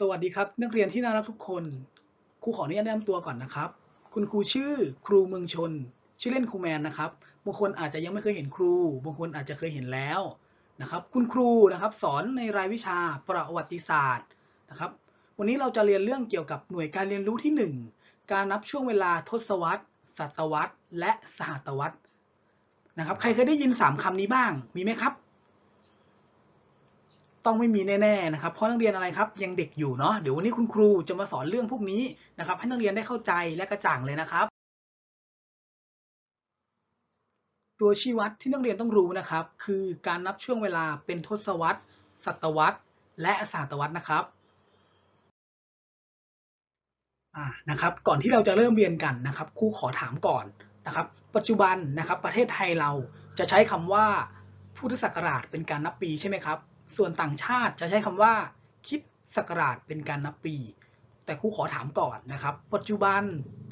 สวัสดีครับนักเรียนที่น่ารักทุกคน ครูขออนุญาตแนะนำตัวก่อนนะครับ คุณครูชื่อครูเมืองชน ชื่อเล่นครูแมนนะครับบางคนอาจจะยังไม่เคยเห็นครูบางคนอาจจะเคยเห็นแล้วนะครับ คุณครูนะครับสอนในรายวิชาประวัติศาสตร์นะครับ วันนี้เราจะเรียนเรื่องเกี่ยวกับหน่วยการเรียนรู้ที่ 1 การนับช่วงเวลาทศวรรษ ศตวรรษ และสหตวรรษนะครับ ใครเคยได้ยิน 3คำนี้บ้างมีไหมครับ ต้องไม่มีแน่ๆนะครับเพราะนักเรียนอะไรครับยังเด็กอยู่เนาะเดี๋ยววันนี้คุณครูจะมาสอนเรื่องพวกนี้นะครับให้นักเรียนได้เข้าใจและกระจ่างเลยนะครับตัวชี้วัดที่นักเรียนต้องรู้นะครับ คือการนับช่วงเวลาเป็นทศวรรษ ศตวรรษ และศตวรรษนะครับนะครับ ก่อนที่เราจะเริ่มเรียนกันนะครับครูขอถามก่อนนะครับ ปัจจุบันนะครับ ประเทศไทยเราจะใช้คำว่าพุทธศักราชเป็นการนับปีใช่ไหมครับ ส่วนต่างชาติจะใช้คำว่าคิดศักราชเป็นการนับปี แต่ครูขอถามก่อนนะครับ ปัจจุบัน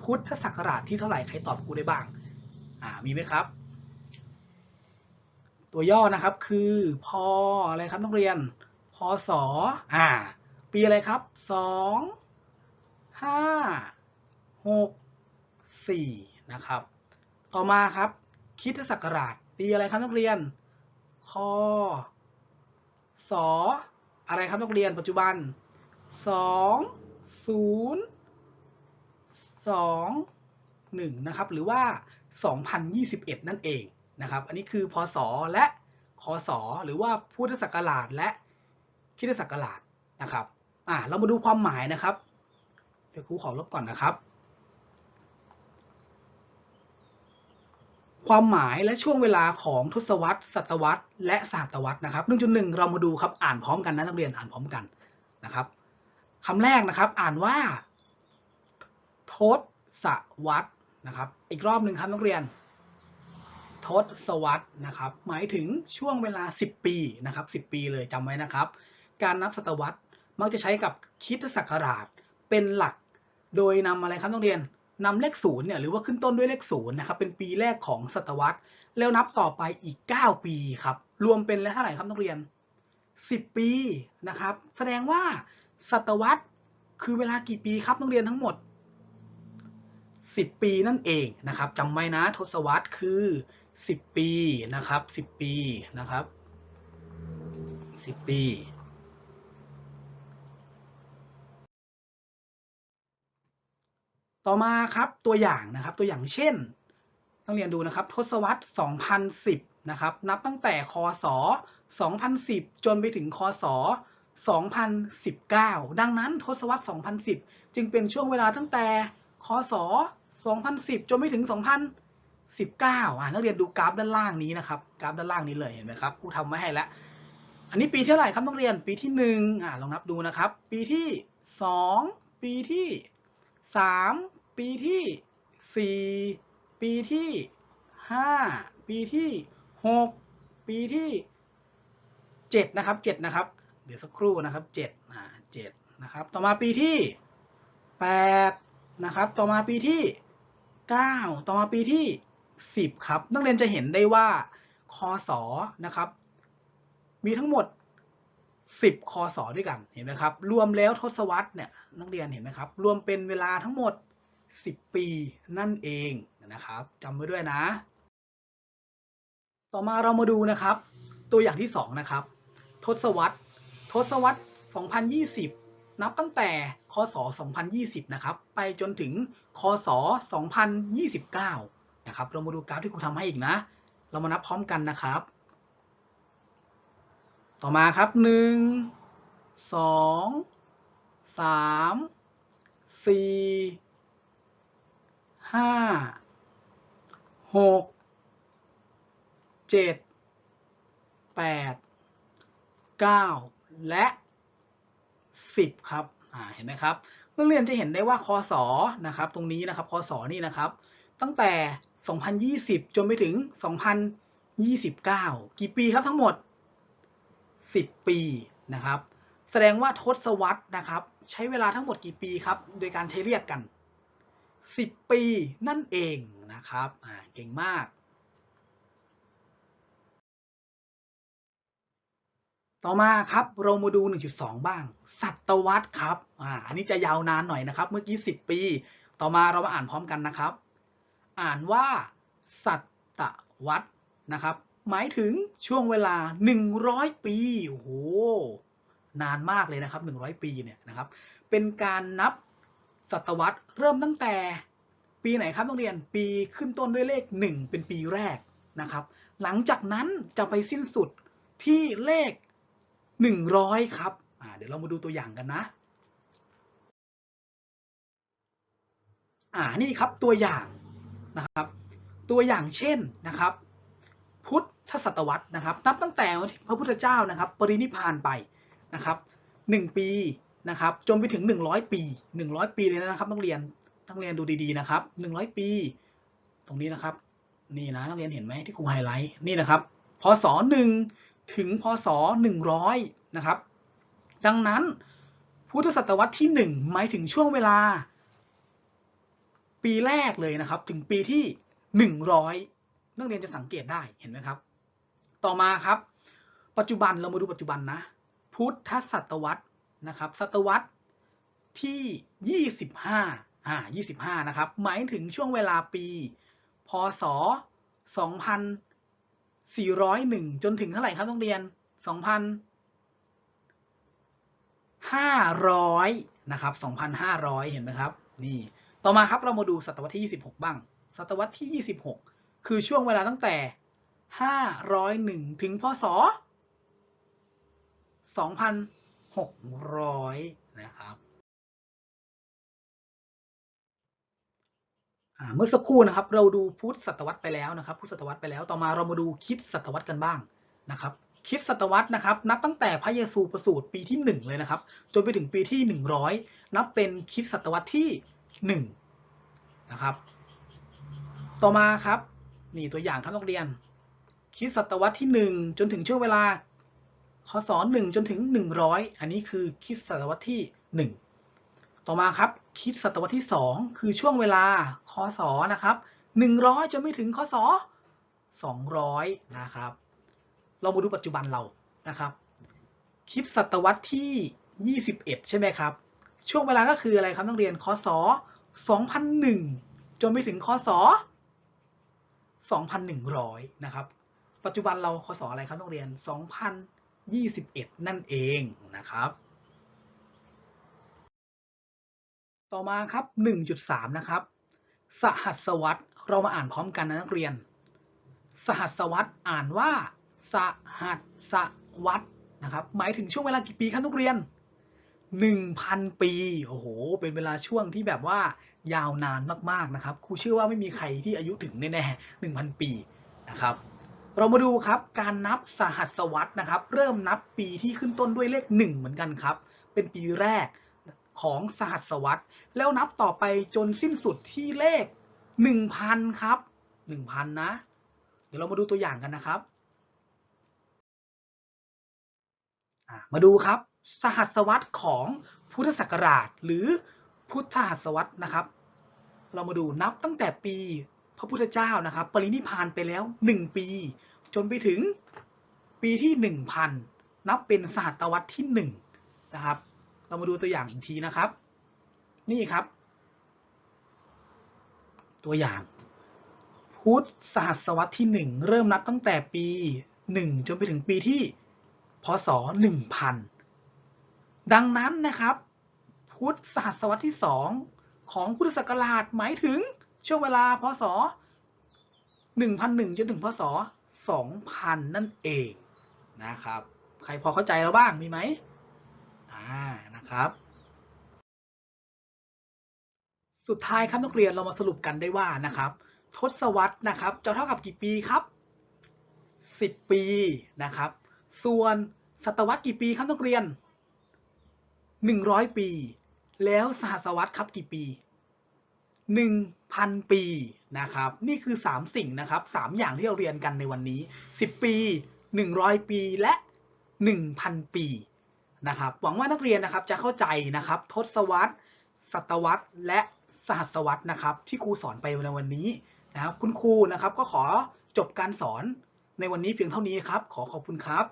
พุทธศักราชที่เท่าไหร่ใครตอบครูได้บ้างอ่ามีไหมครับ ตัวย่อนะครับคือพออะไรครับนักเรียนพศอ่า ปีอะไรครับสองห้าหกสี่นะครับ ต่อมาครับคิดศักราชปีอะไรครับนักเรียนค ศอะไรครับนักเรียนปัจจุบันสองศูนย์สองหนึ่งนะครับหรือว่า 2021 นั่นเองนะครับ อันนี้คือพศและคศหรือว่าพุทธศักราชและคริสตศักราชนะครับอ่าเรามาดูความหมายนะครับเดี๋ยวครูขอลบก่อนนะครับ ความหมายและช่วงเวลาของทศวรรษ ศตวรรษ และศตวรรษนะครับ1.1 เรามาดูครับอ่านพร้อมกันนะนักเรียนอ่านพร้อมกันนะครับคำแรกนะครับอ่านว่าทศวรรษนะครับ อีกรอบหนึ่งครับนักเรียน ทศวรรษนะครับ หมายถึงช่วงเวลา 10 ปีนะครับ 10 ปีเลยจำไว้นะครับ การนับศตวรรษมักจะใช้กับคริสตศักราชเป็นหลัก โดยนำอะไรครับนักเรียน นำเลขศูนย์เนี่ยหรือว่าขึ้นต้นด้วยเลขศูนย์นะครับเป็นปีแรกของศตวรรษ แล้วนับต่อไปอีก 9 ปีครับรวมเป็นแล้วเท่าไหร่ครับนักเรียน 10 ปีนะครับแสดงว่าศตวรรษคือเวลากี่ปีครับนักเรียนทั้งหมด 10 ปีนั่นเองนะครับจำไว้นะทศวรรษคือ 10 ปีนะครับ 10 ปีนะครับ 10 ปี ต่อมาครับตัวอย่างนะครับตัวอย่างเช่นต้องเรียนดูนะครับทศวรรษ 2010 นะครับนับตั้งแต่คศ 2010 จนไปถึงคศ 2019 ดังนั้นทศวรรษ 2010 จึงเป็นช่วงเวลาตั้งแต่คศ 2010 จนไปถึง 2019 อ่านักเรียนดูกราฟด้านล่างนี้นะครับกราฟด้านล่างนี้เลยเห็นไหมครับครูทำไว้ให้แล้ว อันนี้ปีเท่าไหร่ครับนักเรียนปีที่ 1 อ่าลองนับดูนะครับ ปีที่ 2 ปีที่ 3 ปีที่ 4 ปีที่ 5 ปีที่ 6 ปีที่ 7 นะครับ 7 นะครับ เดี๋ยวสักครู่นะครับ7อ่า7นะครับ ต่อมาปีที่ 8 นะครับ ต่อมาปีที่ 9 ต่อมาปีที่ 10 ครับ นักเรียนจะเห็นได้ว่าคศนะครับ มีทั้งหมด 10คศด้วยกัน เห็นไหมครับ รวมแล้วทศวรรษเนี่ยนักเรียนเห็นไหมครับ รวมเป็นเวลาทั้งหมด 10 ปีนั่นเองนะครับจำไว้ด้วยนะ ต่อมาเรามาดูนะครับ ตัวอย่างที่ 2 นะครับ ทศวรรษทศวรรษ 2020 นับตั้งแต่คศ 2020 นะครับ ไปจนถึงคศ 2029 นะครับ เรามาดูกราฟที่ครูทำให้อีกนะ เรามานับพร้อมกันนะครับ ต่อมาครับ 1 2 3 4 5 6 7 8 9และ10ครับเห็นไหมครับนักเรียนจะเห็นได้ว่าคศนะครับ ตรงนี้นะครับคศนี่นะครับ ตั้งแต่ 2020 จนไปถึง 2029 กี่ปีครับทั้งหมด 10 ปีนะครับ แสดงว่าทศวรรษนะครับ ใช้เวลาทั้งหมดกี่ปีครับ โดยการใช้เรียกกัน 10 ปีนั่นเองนะครับเก่งมาก ต่อมาครับเรามาดู 1.2 บ้างศตวรรษครับอ่าอันนี้จะยาวนานหน่อยนะครับ เมื่อกี้ 10 ปี ต่อมาเรามาอ่านพร้อมกันนะครับ อ่านว่า สัตวรรษนะครับ หมายถึงช่วงเวลา 100 ปีโอ้โหนานมากเลยนะครับ 100 ปีเนี่ยนะครับ เป็นการนับ ศตวรรษเริ่มตั้งแต่ปีไหนครับนักเรียนปีขึ้นต้นด้วยเลข 1 เป็นปีแรกนะครับ หลังจากนั้นจะไปสิ้นสุดที่เลข 100 ครับเดี๋ยวเรามาดูตัวอย่างกันนะอ่านี่ครับตัวอย่างนะครับ ตัวอย่างเช่นนะครับ พุทธศตวรรษนะครับ นับตั้งแต่พระพุทธเจ้านะครับ ปรินิพพานไปนะครับหนึ่งปี นะครับจนไปถึง 100 ปี 100 ปีเลยนะครับนักเรียนนักเรียนดูดีๆนะครับ 100 ปี ตรงนี้นะครับ นี่นะนักเรียนเห็นไหมที่ครูไฮไลท์นี่นะครับพศ1ถึงพศ100นะครับ ดังนั้นพุทธศตวรรษที่ 1 หมายถึงช่วงเวลา ปีแรกเลยนะครับ ถึงปีที่ 100 นักเรียนจะสังเกตได้เห็นไหมครับ ต่อมาครับ ปัจจุบันเรามาดูปัจจุบันนะ พุทธศตวรรษ นะครับศตวรรษที่ 25อ่า25 นะครับ หมายถึงช่วงเวลาปี พศ 2401 จนถึงเท่าไหร่ครับต้องเรียน 2,500 นะครับ 2,500 เห็นไหมครับ นี่ ต่อมาครับเรามาดูศตวรรษที่ 26 บ้าง ศตวรรษที่ 26 คือช่วงเวลาตั้งแต่ 501 ถึงพศ 600 นะครับเมื่อสักครู่นะครับ เราดูพุทธศตวรรษไปแล้วนะครับพุทธศตวรรษไปแล้วต่อมาเรามาดูคิดศตวรรษกันบ้างนะครับ คิดศตวรรษนะครับ นับตั้งแต่พระเยซูประสูติปีที่ 1 เลยนะครับ จนไปถึงปีที่ 100 นับเป็นคิดศตวรรษที่1นะครับ ต่อมาครับนี่ตัวอย่างครับนักเรียน คิดศตวรรษที่ 1 จนถึงช่วงเวลา คศ1จนถึง 100 อันนี้คือคริดศตวรรษที่ 1 ต่อมาครับคริดศตวรรษที่ 2 คือช่วงเวลาคศนะครับ100จนไม่ถึงคศ200นะครับ เรามาดูปัจจุบันเรานะครับคริดศตวรรษที่ 21 ใช่ไหมครับ ช่วงเวลาก็คืออะไรครับนักเรียนคศ2001 จนไปถึงคศ2,100 นะครับ ปัจจุบันเราคศอะไรครับนักเรียน 21 นั่นเองนะครับ ต่อมาครับ 1.3 นะครับ สหัสวรรษเรามาอ่านพร้อมกันนะนักเรียน สหัสวรรษอ่านว่า สหัสวรรษนะครับ หมายถึงช่วงเวลากี่ปีครับนักเรียน 1,000 ปี โอ้โห เป็นเวลาช่วงที่แบบว่ายาวนานมากๆนะครับ ครูเชื่อว่าไม่มีใครที่อายุถึงแน่ๆ1,000 ปีนะครับ เรามาดูครับการนับสหัสวรรษนะครับ เริ่มนับปีที่ขึ้นต้นด้วยเลข 1 เหมือนกันครับ เป็นปีแรกของสหัสวรรษแล้วนับต่อไปจนสิ้นสุดที่เลข 1,000 ครับ 1,000 นะ เดี๋ยวเรามาดูตัวอย่างกันนะครับมาดูครับ สหัสวรรษของพุทธศักราชหรือพุทธหัสวรรษนะครับ เรามาดูนับตั้งแต่ปี พระพุทธเจ้านะครับ ปรินิพานไปแล้ว 1 ปี จนไปถึงปีที่ 1,000 นับเป็นสหัสวรรษที่ 1 นะครับ เรามาดูตัวอย่างอีกทีนะครับ นี่ครับ ตัวอย่าง พุทธสหัสวรรษที่ 1 เริ่มนับตั้งแต่ปี 1 จนไปถึงปีที่พศ 1000 ดังนั้นนะครับ พุทธสหัสวรรษที่ 2 ของพุทธศักราชหมายถึง ช่วงเวลาพศ 1001จนถึงพศ 2000 นั่นเองนะครับ ใครพอเข้าใจแล้วบ้างมีไหมอ่านะครับ สุดท้ายครับนักเรียนเรามาสรุปกันได้ว่านะครับ ทศวรรษนะครับจะเท่ากับกี่ปีครับ 10 ปีนะครับ ส่วนศตวรรษกี่ปีครับนักเรียน 100 ปี แล้วสหัสวรรษครับกี่ปี 1,000 ปีนะครับนี่คือ 3 สิ่งนะครับ 3 อย่างที่เราเรียนกันในวันนี้ 10 ปี 100 ปีและ 1,000 ปีนะครับหวังว่านักเรียนนะครับจะเข้าใจนะครับทศวรรษ ศตวรรษ และสหัสวรรษนะครับที่ครูสอนไปในวันนี้นะครับคุณครูนะครับก็ขอจบการสอนในวันนี้เพียงเท่านี้ครับ ขอขอบคุณครับ